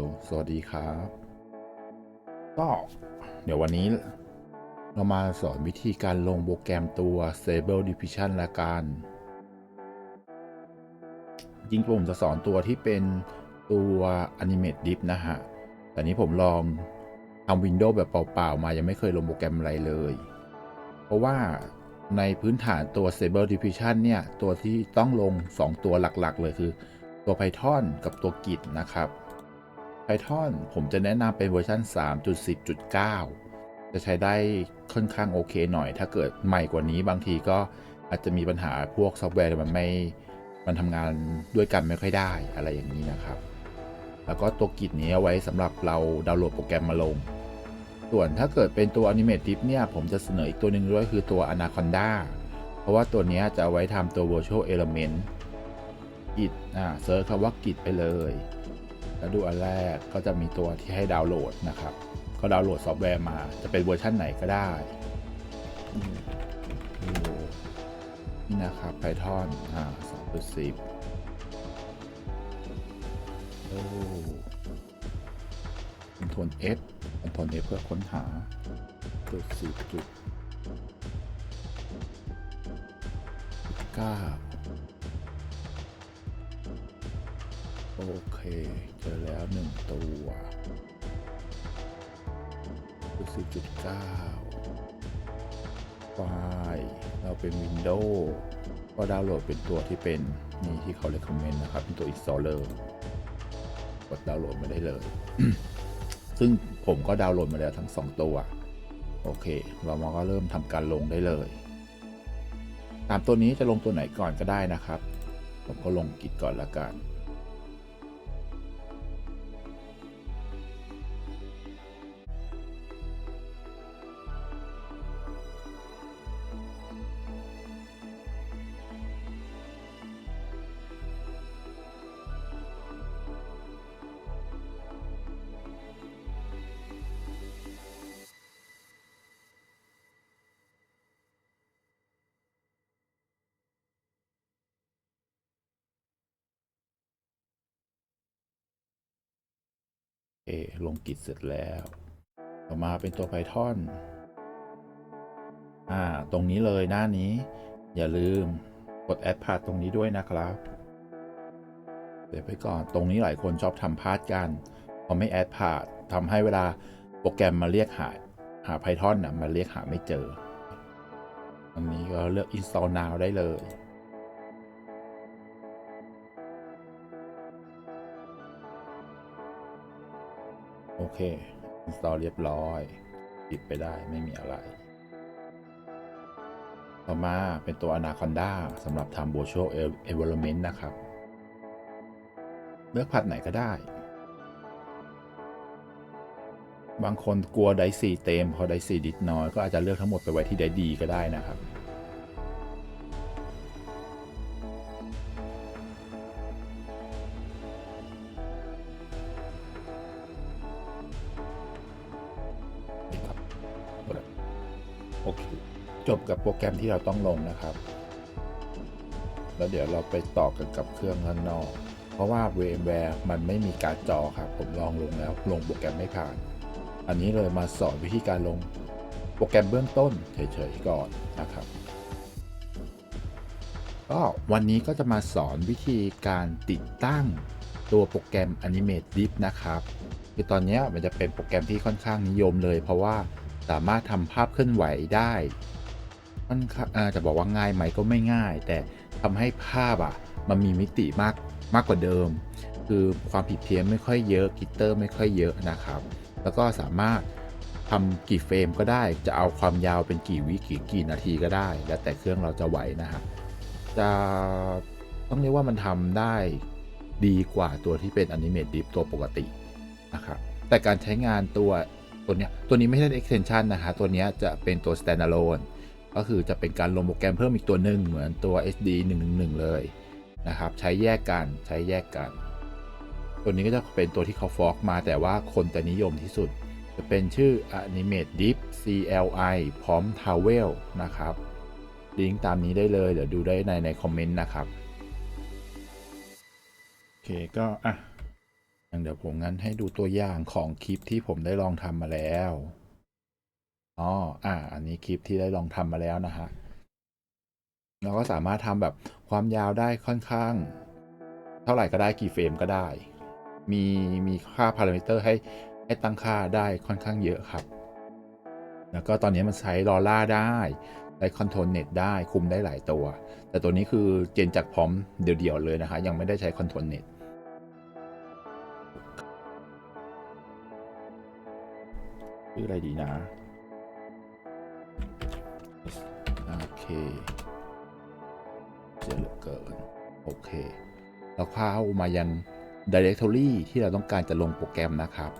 ลสวัสดีครับ ก็เดี๋ยววันนี้เรามาสอนวิธีการลงโปรแกรมตัว Stable Diffusion ละกัน จริงผมจะสอนตัวที่เป็นตัว Animate Dip นะฮะ แต่นี้ผมลองทำ Windows แบบเปล่า ๆ มายังไม่เคยลงโปรแกรมอะไรเลย เพราะว่าในพื้นฐานตัว Stable Diffusion เนี่ย ตัวที่ต้องลง 2 ตัวหลักๆ เลยคือตัว Python กับตัว Git นะครับ Python ผมจะแนะนำเป็นเวอร์ชัน3.10.9 จะใช้ได้ค่อนข้างโอเคหน่อย ถ้าเกิดใหม่กว่านี้บางทีก็อาจจะมีปัญหาพวกซอฟต์แวร์มันไม่ มันทำงานด้วยกันไม่ค่อยได้อะไรอย่างนี้นะครับ แล้วก็ตัวกิจนี้เอาไว้สำหรับเราดาวน์โหลดโปรแกรมมาลง ส่วนถ้าเกิดเป็นตัว Animate Dip เนี่ย ผมจะเสนออีกตัวหนึ่งด้วยคือตัว Anaconda เพราะว่าตัวนี้จะเอาไว้ทำตัว Virtual Element กิจอ่าเซิร์ชคำว่ากิจไปเลย แล้วดูอันแรกก็จะมีตัวที่ให้ดาวน์โหลดนะครับ ก็ดาวน์โหลดซอฟต์แวร์มา จะเป็นเวอร์ชันไหนก็ได้นี่นะครับ Python อ่า2.10โอ้ Ctrl F Ctrl F เพื่อค้นหาจุดสิบจุดเก้า โอเค เจอแล้วหนึ่งตัวจุดสิบจุดเก้าไฟล์เราเป็น Windows ก็ดาวน์โหลดเป็นตัวที่เป็น นี่ที่เขา recommend นะครับ เป็นตัว installer กดดาวน์โหลดมาได้เลย ซึ่งผมก็ดาวน์โหลดมาแล้วทั้ง 2 ตัว โอเค เรามาก็เริ่มทำการลงได้เลย ตามตัวนี้จะลงตัวไหนก่อนก็ได้นะครับ ผมก็ลงกิจก่อนละกัน เคลงกิจเสร็จแล้ว ต่อมาเป็นตัว Python อ่า ตรงนี้เลยหน้านี้ อย่าลืมกด Add Path ตรงนี้ด้วยนะครับ เดี๋ยวไปก่อนตรงนี้หลายคนชอบทำพลาดกันพอไม่ Add Path ทำให้เวลาโปรแกรมมาเรียกหาหา Python นะมาเรียกหาไม่เจอ อันนี้ก็เลือก Install Now ได้เลย โอเค install เรียบร้อย ปิดไปได้ไม่มีอะไร ต่อมาเป็นตัว Anaconda สำหรับทำ Virtual Environment นะครับ เลือกผัดไหนก็ได้ บางคนกลัวไดซีเต็มพอไดซีดิดน้อย ก็อาจจะเลือกทั้งหมดไปไว้ที่ไดดีก็ได้นะครับ กับโปรแกรมที่เราต้องลงนะครับ แล้วเดี๋ยวเราไปต่อกันกับเครื่องข้างนอก เพราะว่า VMware มันไม่มีการจอครับ ผมลองลงแล้วลงโปรแกรมไม่ผ่าน อันนี้เลยมาสอนวิธีการลงโปรแกรมเบื้องต้นเฉยๆก่อนนะครับก็วันนี้ก็จะมาสอนวิธีการติดตั้งตัวโปรแกรม Animate Dip นะครับคือตอนนี้มันจะเป็นโปรแกรมที่ค่อนข้างนิยมเลย เพราะว่าสามารถทำภาพเคลื่อนไหวได้ ค่อนข้างอ่าจะบอกว่าง่ายไหมก็ไม่ง่าย แต่ทำให้ภาพอะมันมีมิติมากมากกว่าเดิม คือความผิดเพี้ยนไม่ค่อยเยอะกิตเตอร์ไม่ค่อยเยอะนะครับ แล้วก็สามารถทำกี่เฟรมก็ได้ จะเอาความยาวเป็นกี่วิกี่กี่นาทีก็ได้ แล้วแต่เครื่องเราจะไหวนะฮะจะต้องเรียกว่ามันทำได้ดีกว่าตัวที่เป็น Animate Dip ตัวปกตินะครับแต่การใช้งานตัวตัวเนี้ยตัวนี้ไม่ใช่ extension นะฮะตัวนี้จะเป็นตัว standalone ก็คือจะเป็นการลงโปรแกรมเพิ่มอีกตัวหนึ่งเหมือนตัว SD 111 เลยนะครับใช้แยกกันใช้แยกกัน ตัวนี้ก็จะเป็นตัวที่เขาฟอกมาแต่ว่าคนจะนิยมที่สุด จะเป็นชื่อ Animate Dip CLI พร้อม Towel นะครับลิงก์ตามนี้ได้เลยเดี๋ยวดูได้ในในคอมเมนต์นะครับโอเคก็อะเดี๋ยวผมงั้นให้ดูตัวอย่างของคลิปที่ผมได้ลองทำมาแล้ว อ๋อ อ่า อันนี้คลิปที่ได้ลองทำมาแล้วนะฮะ เราก็สามารถทำแบบความยาวได้ค่อนข้าง เท่าไหร่ก็ได้กี่เฟรมก็ได้ มีมีค่าพารามิเตอร์ให้ให้ตั้งค่าได้ค่อนข้างเยอะครับ แล้วก็ตอนนี้มันใช้ลอล่าได้ได้คอนโทรลเน็ตได้คุมได้หลายตัว แต่ตัวนี้คือเจนจากพร้อมเดี่ยวๆเลยนะฮะ ยังไม่ได้ใช้คอนโทรลเน็ตชื่ออะไรดีนะ เจอเหลือเกิน โอเค เราเข้ามายัง directory ที่เราต้องการจะลงโปรแกรมนะครับ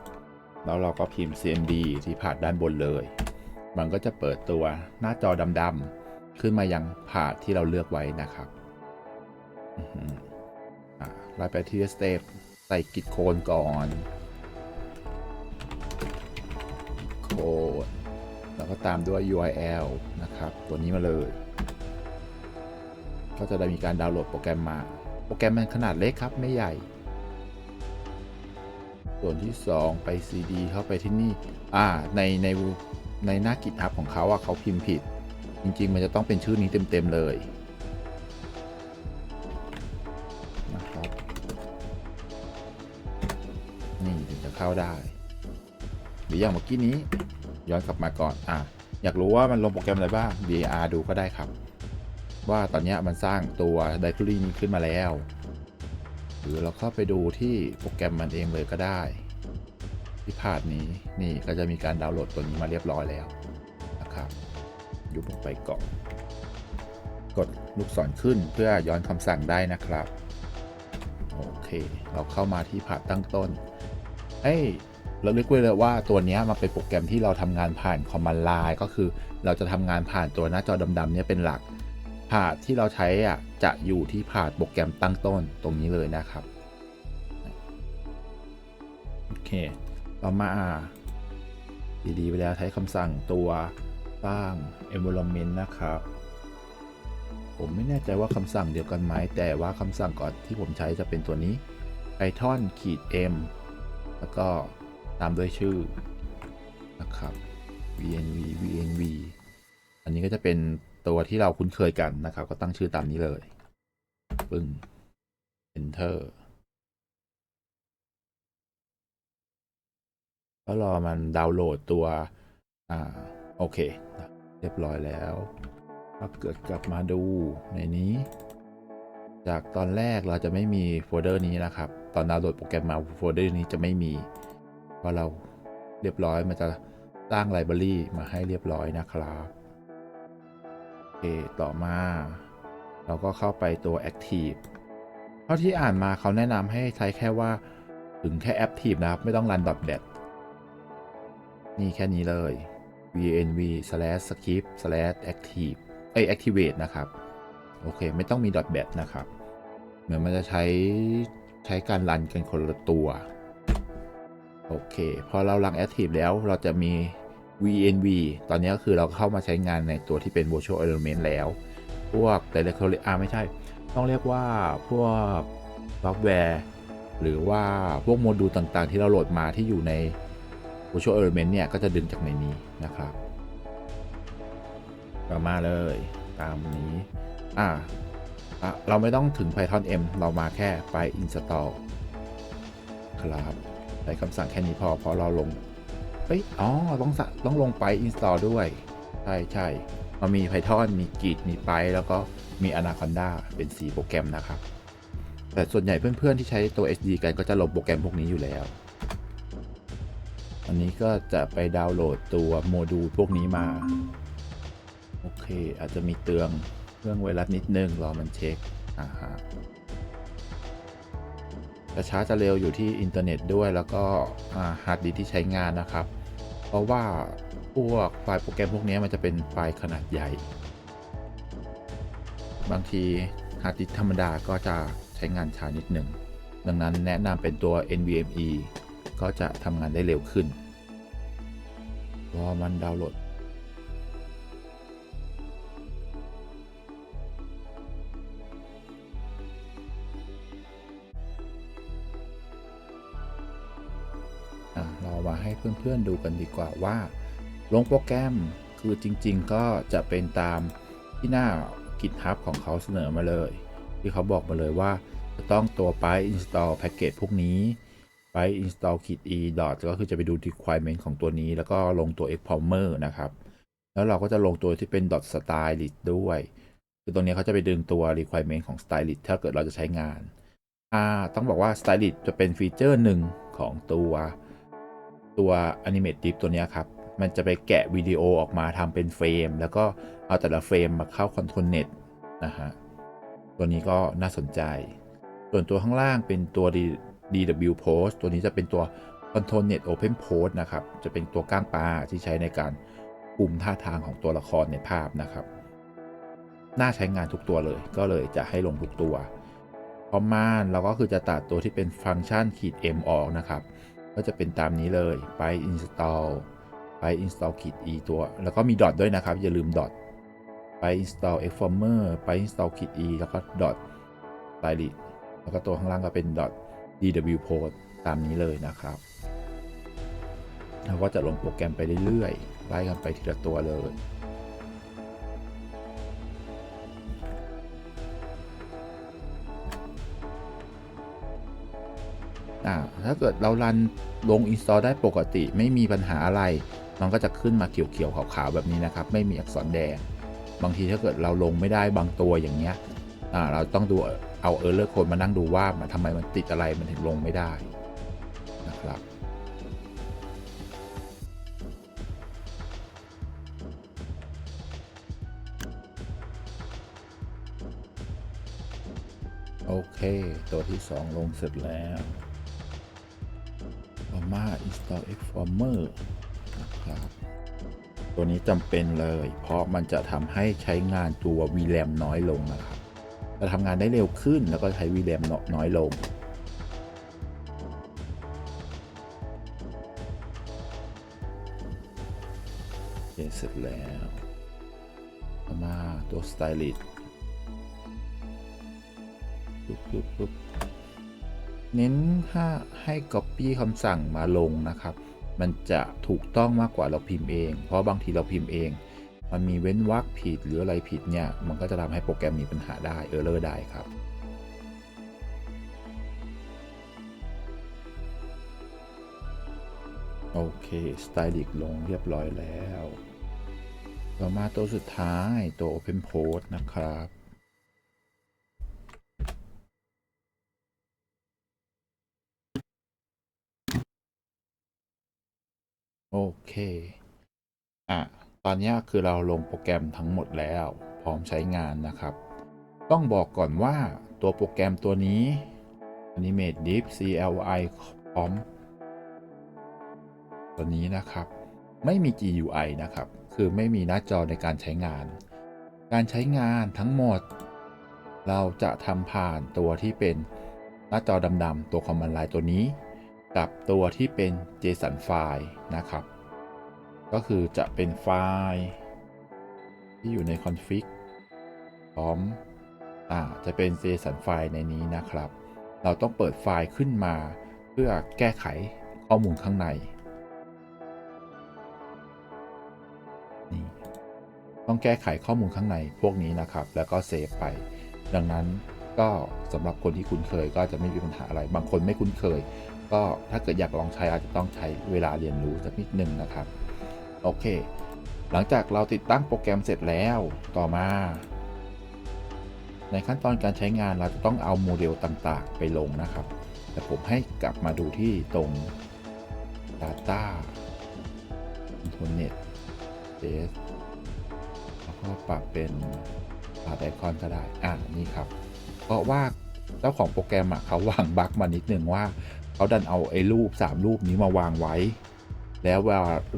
แล้วเราก็พิมพ์ cmd ที่ผ่านด้านบนเลย มันก็จะเปิดตัวหน้าจอดำๆขึ้นมายังผ่าที่เราเลือกไว้นะครับอือหืออะไล่ไปที่ step ใส่กิจโคนก่อนโค้ด แล้วก็ตามด้วย URL นะครับ ตัวนี้มาเลย ก็จะได้มีการดาวน์โหลดโปรแกรมมา โปรแกรมมันขนาดเล็กครับ ไม่ใหญ่ ส่วนที่ 2 ไป CD เข้าไปที่นี่ อ่า ในในในหน้า GitHub ของเขาอะเขาพิมพ์ผิด จริง ๆ มันจะต้องเป็นชื่อนี้เต็ม ๆ เลยนะครับนี่ถึงจะเข้าได้ หรืออย่างเมื่อกี้นี้ ย้อนกลับมาก่อนอะอยากรู้ว่ามันลงโปรแกรมอะไรบ้าง DAR ดูก็ได้ครับ ว่าตอนนี้มันสร้างตัว directory นี้ขึ้นมาแล้ว หรือเราเข้าไปดูที่โปรแกรมมันเองเลยก็ได้ ที่พาดนี้นี่ก็จะมีการดาวน์โหลดตัวนี้มาเรียบร้อยแล้วนะครับยุบลงไปก่อนกดลูกศรขึ้นเพื่อย้อนคำสั่งได้นะครับ โอเค เราเข้ามาที่พาดตั้งต้นเอ้ เราลึกไว้เลยว่าตัวนี้มันเป็นโปรแกรมที่เราทำงานผ่านคอมมานด์ไลน์ก็คือเราจะทำงานผ่านตัวหน้าจอดำๆเนี่ยเป็นหลักพาดที่เราใช้อะจะอยู่ที่พาดโปรแกรมตั้งต้นตรงนี้เลยนะครับโอเคต่อมาดีๆไปแล้วใช้คำสั่งตัวสร้าง environment นะครับ ผมไม่แน่ใจว่าคำสั่งเดียวกันไหมแต่ว่าคำสั่งก่อนที่ผมใช้จะเป็นตัวนี้ python ขีด m แล้วก็ ตามด้วยชื่อนะครับ vnv vnv อันนี้ก็จะเป็นตัวที่เราคุ้นเคยกันนะครับ ก็ตั้งชื่อตามนี้เลย ปึ้ง enter ก็รอมันดาวน์โหลดตัว อ่า โอเค เรียบร้อยแล้วถ้าเกิดกลับมาดูในนี้ จากตอนแรกเราจะไม่มีโฟลเดอร์นี้นะครับ ตอนดาวน์โหลดโปรแกรมมาโฟลเดอร์นี้จะไม่มี พอเราเรียบร้อยมันจะสร้างไลบรารีมาให้เรียบร้อยนะครับโอเคต่อมา เราก็เข้าไปตัว Active เท่าที่อ่านมาเขาแนะนำให้ใช้แค่ว่าถึงแค่ Active นะครับ ไม่ต้องรัน .bat นี่แค่นี้เลย vnv slash script slash active เอ้ย activate นะครับ โอเค ไม่ต้องมี .bat นะครับ เหมือนมันจะใช้ใช้การรันกันคนละตัว โอเค พอเรารัง active แล้วเราจะมี vnv ตอนนี้ก็คือเราเข้ามาใช้งานในตัวที่เป็น virtual element แล้ว พวก directory อ่าไม่ใช่ ต้องเรียกว่าพวกซอฟต์แวร์ หรือว่าพวกโมดูลต่างๆ ที่เราโหลดมาที่อยู่ใน Virtual Element เนี่ย ก็จะดึงจากในนี้นะครับก็มาเลยตามนี้อ่าเราไม่ต้องถึง Python M เรามาแค่ไป install ครับ ใช้คำสั่งแค่นี้พอเพราะเราลงเอ้ยอ๋อต้องสะต้องลงไป install ด้วย ใช่ใช่มันมี Python มี Git มี Py แล้วก็มี Anaconda เป็น 4 โปรแกรมนะครับ แต่ส่วนใหญ่เพื่อนๆที่ใช้ตัว SD กันก็จะลงโปรแกรมพวกนี้อยู่แล้ว อันนี้ก็จะไปดาวน์โหลดตัวโมดูลพวกนี้มา โอเค อาจจะมีเตือนเรื่องไวรัสนิดนึงรอมันเช็คอ่าฮะ จะช้าจะเร็วอยู่ที่อินเทอร์เน็ตด้วยแล้วก็ฮาร์ดดิสที่ใช้งานนะครับ เพราะว่าพวกไฟล์โปรแกรมพวกนี้มันจะเป็นไฟล์ขนาดใหญ่ บางทีฮาร์ดดิสธรรมดาก็จะใช้งานช้านิดหนึ่ง ดังนั้นแนะนำเป็นตัว NVMe ก็จะทำงานได้เร็วขึ้นรอมันดาวน์โหลด เรามาให้เพื่อนๆดูกันดีกว่าว่า ลงโปรแกรมคือจริงๆ ก็จะเป็นตามที่หน้า GitHub ของเขาเสนอมาเลย ที่เขาบอกมาเลยว่าจะต้องตัวไป install package พวกนี้ไป install kit e dot ก็คือจะไปดู requirement ของตัวนี้ แล้วก็ลงตัว exporter นะครับ แล้วเราก็จะลงตัวที่เป็น dot stylist ด้วย คือตรงนี้เขาจะไปดึงตัว requirement ของ stylist ถ้าเกิดเราจะใช้งาน อ่า ต้องบอกว่า stylist จะเป็นฟีเจอร์หนึ่งของตัว ตัว animate div ตัวนี้ครับ มันจะไปแกะวิดีโอออกมาทำเป็นเฟรม แล้วก็เอาแต่ละเฟรมมาเข้า control net นะฮะ ตัวนี้ก็น่าสนใจ ส่วนตัวข้างล่างเป็นตัว D W post ตัวนี้จะเป็นตัว control net open post นะครับ จะเป็นตัวก้างปลาที่ใช้ในการปุ่มท่าทางของตัวละครในภาพนะครับ น่าใช้งานทุกตัวเลย ก็เลยจะให้ลงทุกตัวพอม่านเราก็คือจะตัดตัวที่เป็นฟังก์ชันขีด M ออกนะครับ ก็จะเป็นตามนี้เลยไป install ไป install ขีด E ตัว แล้วก็มี dot ด้วยนะครับ อย่าลืม dot ไป install exformer ไป install ขีด E แล้วก็ dot stylist แล้วก็ตัวข้างล่างก็เป็น dot dw post ตามนี้เลยนะครับเราก็จะลงโปรแกรมไปเรื่อยๆไล่กันไปทีละตัวเลย่าถ้าเกิดเรารันลง install ได้ปกติไม่มีปัญหาอะไร มันก็จะขึ้นมาเขียวๆขาวๆแบบนี้นะครับ ไม่มีอักษรแดง บางทีถ้าเกิดเราลงไม่ได้บางตัวอย่างเงี้ยเราต้องดูเอาเออร์เลอร์โค้ดมานั่งดูว่ามันทำไมมันติดอะไรมันถึงลงไม่ได้นะครับโอเค ตัวที่ 2 ลงเสร็จแล้ว ต่อมา install Xformer นะครับตัวนี้จำเป็นเลย เพราะมันจะทำให้ใช้งานตัว VRAM น้อยลงนะครับจะทำงานได้เร็วขึ้นแล้วก็ใช้ VRAM น้อยลงเเสร็จแล้วมาตัว stylist ปุ๊บปุ๊บปุ๊บ เน้นถ้าให้ Copy คำสั่งมาลงนะครับ มันจะถูกต้องมากกว่าเราพิมพ์เอง เพราะบางทีเราพิมพ์เอง มันมีเว้นวรรคผิดหรืออะไรผิดเนี่ย มันก็จะทำให้โปรแกรมมีปัญหาได้เออร์เลอร์ได้ครับโอเค สไตลิกลงเรียบร้อยแล้ว ต่อมาตัวสุดท้ายตัว Open Post นะครับ โอเค อะ ตอนนี้คือเราลงโปรแกรมทั้งหมดแล้ว พร้อมใช้งานนะครับ ต้องบอกก่อนว่าตัวโปรแกรมตัวนี้ Animate Div CLI COM ตัวนี้นะครับ ไม่มี GUI นะครับ คือไม่มีหน้าจอในการใช้งาน การใช้งานทั้งหมด เราจะทำผ่านตัวที่เป็นหน้าจอดำๆตัว Command Line ตัวนี้ กับตัวที่เป็น JSON ไฟล์นะครับ ก็คือจะเป็นไฟล์ ที่อยู่ใน config พร้อมอ่าจะเป็น JSON ไฟล์ในนี้นะครับ เราต้องเปิดไฟล์ขึ้นมา เพื่อแก้ไขข้อมูลข้างในนี่ต้องแก้ไขข้อมูลข้างในพวกนี้นะครับ แล้วก็เซฟไป ดังนั้นก็สำหรับคนที่คุ้นเคยก็จะไม่มีปัญหาอะไร บางคนไม่คุ้นเคย ก็ถ้าเกิดอยากลองใช้อาจจะต้องใช้เวลาเรียนรู้สักนิดหนึ่งนะครับ โอเค หลังจากเราติดตั้งโปรแกรมเสร็จแล้วต่อมา ในขั้นตอนการใช้งานเราจะต้องเอาโมเดลต่างๆ ไปลงนะครับ แต่ผมให้กลับมาดูที่ตรง Data Internet Base แล้วก็ปรับเป็นปรับไอคอนก็ได้ อ่านี่ครับ เพราะว่าเจ้าของโปรแกรมอะเขาวางบั๊กมานิดนึงว่า เขาดันเอาไอ้รูป 3 รูปนี้มาวางไว้ แล้ว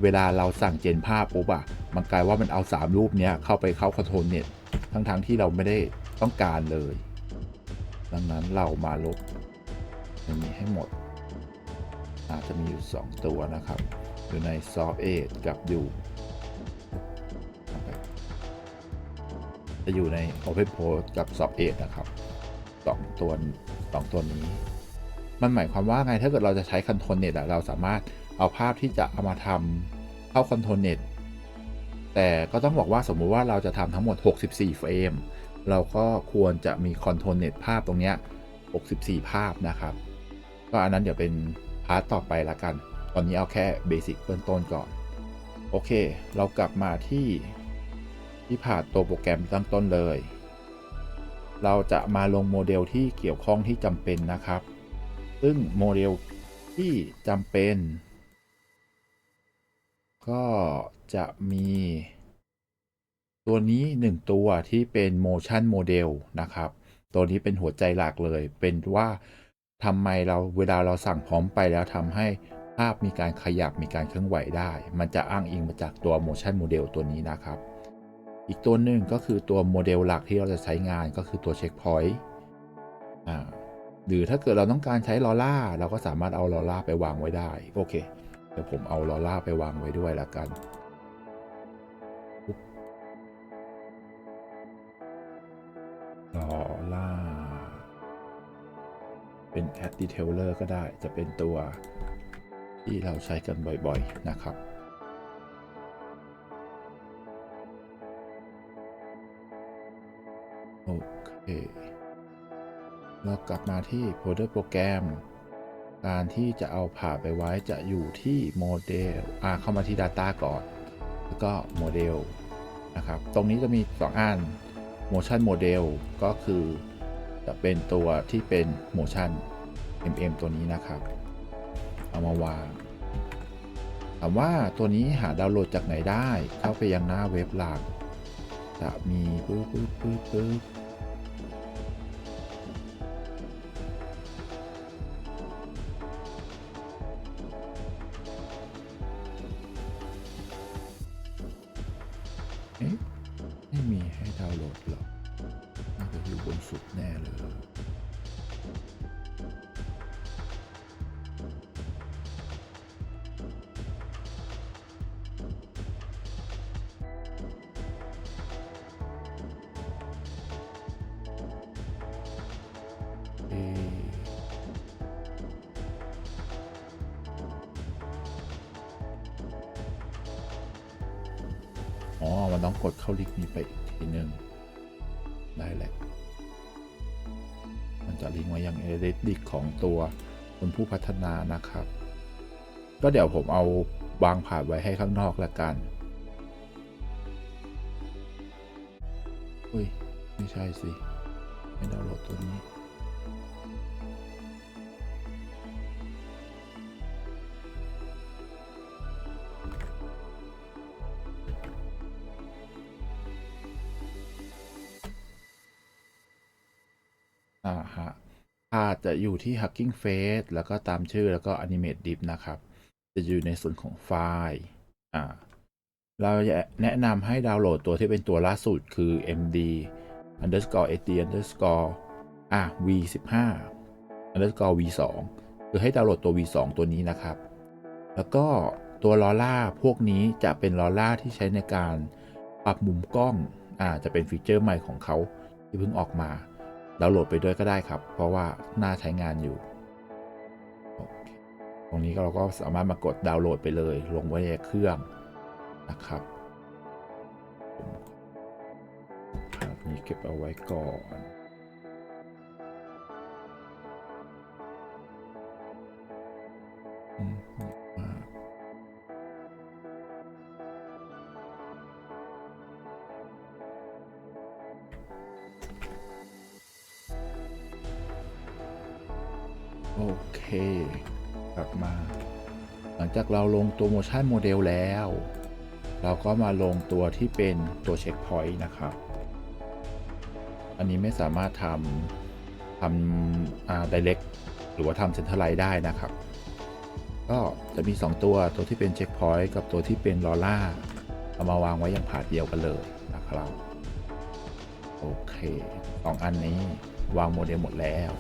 เวลาเราสั่งเจนภาพปุ๊บอะมันกลายว่ามันเอา 3 รูปเนี้ยเข้าไปเข้าคอนโทรลเน็ตทั้งๆทที่เราไม่ได้ต้องการเลย ดังนั้นเรามาลบอันนี้ให้หมด อาจจะมีอยู่ 2 ตัวนะครับ อยู่ใน Soft Edge กับอยู่จะอยู่ใน Open Post กับ Soft Edge นะครับสองตัวสองตัวนี้ มันหมายความว่าไงถ้าเกิดเราจะใช้ Control Net อะเราสามารถเอาภาพที่จะเอามาทำเข้าคอนโทรเน็ตแต่ก็ต้องบอกว่าสมมุติว่าเราจะทำทั้งหมด 64 เฟรม เราก็ควรจะมีคอนโทรเน็ตภาพตรงเนี้ย 64 ภาพนะครับ ก็อันนั้นเดี๋ยวเป็นพาร์ทต่อไปละกัน ตอนนี้เอาแค่เบสิกเบื้องต้นก่อน โอเค เรากลับมาที่ที่ผ่านตัวโปรแกรมตั้งต้นเลย เราจะมาลงโมเดลที่เกี่ยวข้องที่จำเป็นนะครับ ซึ่งโมเดลที่จำเป็น ก็จะมี ตัวนี้หนึ่งตัวที่เป็น motion model นะครับ ตัวนี้เป็นหัวใจหลักเลย เป็นว่าทำไมเราเวลาเราสั่งพร้อมไปแล้วทำให้ภาพมีการขยับมีการเคลื่อนไหวได้ มันจะอ้างอิงมาจากตัว motion model ตัวนี้นะครับ อีกตัวหนึ่งก็คือตัวโมเดลหลักที่เราจะใช้งานก็คือตัว checkpoint อ่า หรือถ้าเกิดเราต้องการใช้ลอล่าเราก็สามารถเอาลอล่าไปวางไว้ได้ โอเค เดี๋ยวผมเอาลอล่าไปวางไว้ด้วยละกัน ลอล่า เป็น add detailer ก็ได้ จะเป็นตัวที่เราใช้กันบ่อยๆ นะครับโอเค เรากลับมาที่โ o ลเดอร์โปรแกรมการที่จะเอาผ่าไปไว้จะอยู่ที่โมเดลอ่าเข้ามาที่ Data ก่อน แล้วก็โมเดลนะครับ ตรงนี้จะมี 2อัน Motion Model ก็คือจะเป็นตัวที่เป็น Motion MM ตัวนี้นะครับ เอามาวางถามว่าตัวนี้หาดาวน์โหลดจากไหนได้ เข้าไปยังหน้าเว็บหลัก จะมีปึ๊บปึ๊บปึ๊บปึ๊บ อ๋อ มันต้องกดเข้าลิงก์นี้ไปอีกทีหนึ่งได้แหละ มันจะลิงก์ไว้ยัง Reddit ของตัวคนผู้พัฒนานะครับ ก็เดี๋ยวผมเอาวางผ่านไว้ให้ข้างนอกละกันอุ้ย ไม่ใช่สิ ไม่ดาวน์โหลดตัวนี้ ฮะอาจะอยู่ที่ Hugging Face แล้วก็ตามชื่อแล้วก็ Animate Dip นะครับ จะอยู่ในส่วนของไฟล์อ่าเราแนะนำให้ดาวน์โหลดตัวที่เป็นตัวล่าสุดคือ md underscore sd underscore อะ v 15 underscore v 2คือให้ดาวน์โหลดตัว v 2ตัวนี้นะครับ แล้วก็ตัวลอล่าพวกนี้จะเป็นลอล่าที่ใช้ในการปรับมุมกล้อง อ่า จะเป็นฟีเจอร์ใหม่ของเขาที่เพิ่งออกมา ดาวน์โหลดไปด้วยก็ได้ครับ เพราะว่าน่าใช้งานอยู่ ตรงนี้ก็เราก็สามารถมากดดาวน์โหลดไปเลย ลงไว้ในเครื่องนะครับมภาพนี้เก็บเอาไว้ก่อนอืม โอเค กลับมา หลังจากเราลงตัว motion model แล้ว เราก็มาลงตัวที่เป็นตัว checkpoint นะครับ อันนี้ไม่สามารถทำทำอ่า direct หรือว่าทำ centralize ได้นะครับ ก็จะมี 2 ตัวตัวที่เป็น checkpoint กับตัวที่เป็น Lola เอามาวางไว้อย่างผาดเดียวกันเลยนะครับ โอเคสองอันนี้วางโมเดลหมดแล้ว